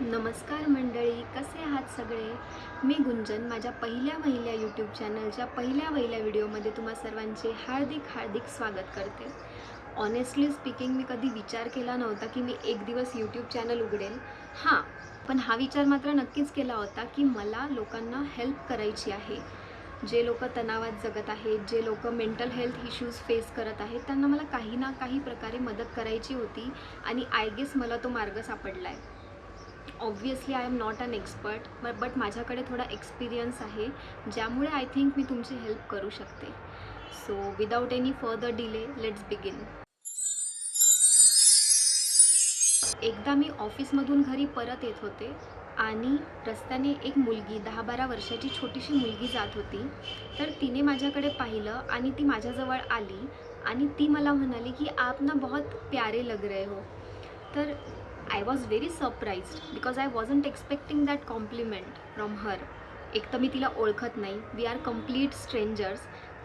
नमस्कार मंडळी कसे आहात सगळे? मी गुंजन माझ्या पहिल्या महिल्या यूट्यूब चॅनलच्या पहिल्या वहिल्या व्हिडिओमध्ये तुम्हा सर्वांचे हार्दिक हार्दिक स्वागत करते. ऑनेस्टली स्पीकिंग मी कधी विचार केला नव्हता की मी एक दिवस यूट्यूब चॅनल उघडेल हां पण हा विचार मात्र नक्कीच केला होता की मला लोकांना हेल्प करायची आहे. जे लोक तणावात जगत आहेत जे लोक मेंटल हेल्थ इश्यूज फेस करत आहेत त्यांना मला काही ना काही प्रकारे मदत करायची होती आणि आय गेस मला तो मार्ग सापडला आहे obviously I am not an expert but माझ्याकडे थोडा एक्सपिरियन्स आहे ज्यामुळे आय थिंक मी तुमची हेल्प करू शकते. So without any further delay let's begin एकदा मी ऑफिसमधून घरी परत येत होते आणि रस्त्याने एक मुलगी दहा बारा वर्षाची छोटीशी मुलगी जात होती. तर तिने माझ्याकडे पाहिलं आणि ती माझ्याजवळ आली आणि ती मला म्हणाली की आप ना बहुत प्यारे लग रहे हो. तर I was very surprised because I wasn't expecting that compliment from her एक तर मी तिला ओळखत नाही. वी आर कंप्लीट स्ट्रेंजर्स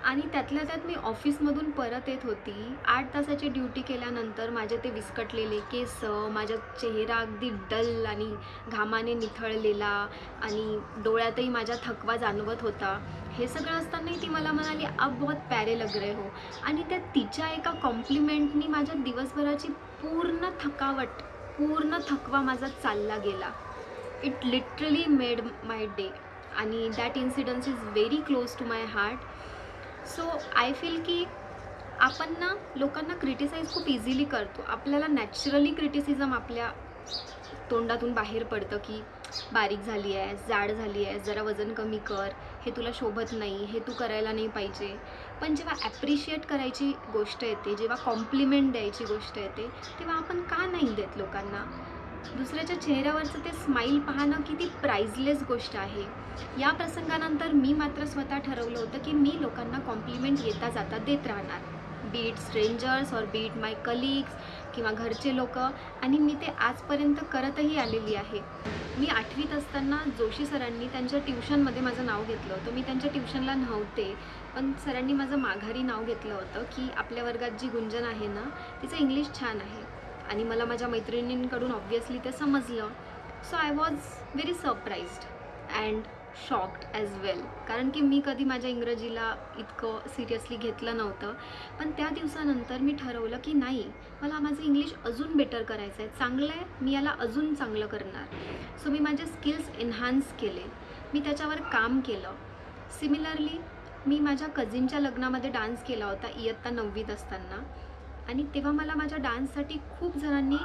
आणि त्यातल्या त्यात मी ऑफिसमधून परत येत होती. आठ तासाची ड्युटी केल्यानंतर माझे ते विस्कटलेले केस माझा चेहरा अगदी डल आणि घामाने निथळलेला आणि डोळ्यातही माझा थकवा जाणवत होता. हे सगळं असतानाही ती मला म्हणाली आप बहुत प्यारे लग रहे हो. आणि त्या तिच्या एका कॉम्प्लिमेंटनी माझ्या दिवसभराची पूर्ण थकावट पूर्ण थकवा माझा चालला गेला. It literally made my day आणि that incidence is very close to my heart so I feel की आपण ना लोकांना क्रिटिसाइज खूप इझिली करतो. आपल्याला नॅचरली क्रिटिसिझम आपल्या तोंडातून बाहेर पडतं की बारीक झाली आहे जाड झाली आहे जरा वजन कमी कर हे तुला शोभत नाही हे तू करायला नाही पाहिजे. पण जेव्हा ॲप्रिशिएट करायची गोष्ट येते जेव्हा कॉम्प्लिमेंट द्यायची गोष्ट येते तेव्हा आपण का नाही देत लोकांना? दुसऱ्याच्या चेहऱ्यावरचं ते स्माईल पाहणं किती प्राईजलेस गोष्ट आहे. या प्रसंगानंतर मी मात्र स्वतः ठरवलं होतं की मी लोकांना कॉम्प्लिमेंट येता जाता देत राहणार. बीट स्ट्रेंजर्स और बीट माय कलिग्स किंवा घरचे लोक आणि मी ते आजपर्यंत करतही आलेली आहे. मी आठवीत असताना जोशी सरांनी त्यांच्या ट्युशनमध्ये माझं नाव घेतलं होतं. मी त्यांच्या ट्युशनला नव्हते पण सरांनी माझं माघारी नाव घेतलं होतं की आपल्या वर्गात जी गुंजन आहे ना तिचं इंग्लिश छान आहे. आणि मला माझ्या मैत्रिणींकडून ऑब्व्हियसली ते समजलं. So I was very surprised and shocked as well कारण की मी कधी माझ्या इंग्रजीला इतकं सिरियसली घेतलं नव्हतं. पण त्या दिवसानंतर मी ठरवलं की नाही मला माझं इंग्लिश अजून बेटर करायचं आहे चांगलं आहे मी याला अजून चांगलं करणार. सो मी माझे स्किल्स एन्हान्स केले. मी त्याच्यावर काम केलं. सिमिलरली मी माझ्या कझिनच्या लग्नामध्ये डान्स केला होता इयत्ता नववीत असताना. आणि तेव्हा मला माझ्या डान्ससाठी खूप जणांनी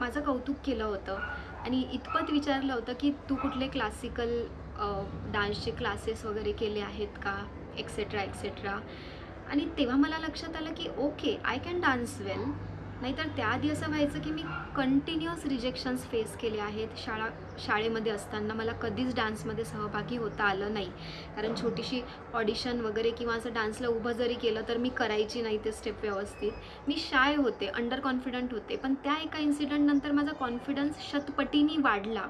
माझं कौतुक केलं होतं. आणि इतपत विचारलं होतं की तू कुठले क्लासिकल डान्सचे क्लासेस वगैरे केले आहेत का? एक्सेट्रा एक्सेट्रा आणि तेव्हा मला लक्षात आलं की okay I can dance well नाहीतर त्याआधी असं व्हायचं की मी कंटिन्युअस रिजेक्शन्स फेस केले आहेत. शाळा शाळेमध्ये असताना मला कधीच डान्समध्ये सहभागी होता आलं नाही. कारण छोटीशी ऑडिशन वगैरे किंवा असं डान्सला उभं जरी केलं तर मी करायची नाही ते स्टेप व्यवस्थित. मी शाय होते अंडर कॉन्फिडंट होते. पण त्या एका इन्सिडंटनंतर माझा कॉन्फिडन्स शतपटीने वाढला.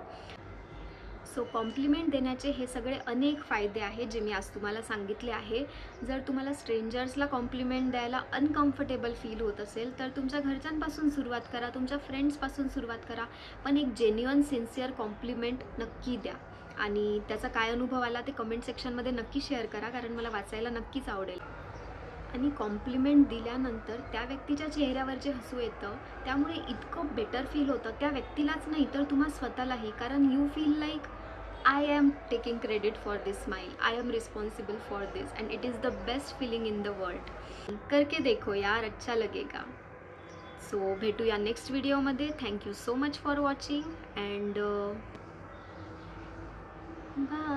सो कॉम्प्लिमेंट देण्याचे हे सगळे अनेक फायदे आहेत जे मी आज तुम्हाला सांगितले आहे. जर तुम्हाला स्ट्रेंजर्सला कॉम्प्लिमेंट द्यायला अनकम्फर्टेबल फील होत असेल तर तुमच्या घरच्यांपासून सुरुवात करा तुमच्या फ्रेंड्सपासून सुरुवात करा पण एक जेन्युअन सिन्सिअर कॉम्प्लिमेंट नक्की द्या. आणि त्याचा काय अनुभव आला ते कमेंट सेक्शनमध्ये नक्की शेअर करा कारण मला वाचायला नक्कीच आवडेल. आणि कॉम्प्लिमेंट दिल्यानंतर त्या व्यक्तीच्या चेहऱ्यावर जे हसू येतं त्यामुळे इतकं बेटर फील होतं. त्या व्यक्तीलाच नाही तर तुम्हा स्वतःलाही. कारण you feel like I am taking credit for this smile I am responsible for this and it is the best feeling in the world करके देखो यार अच्छा लगेगा. सो भेटूया नेक्स्ट व्हिडिओमध्ये thank you so much for watching and bye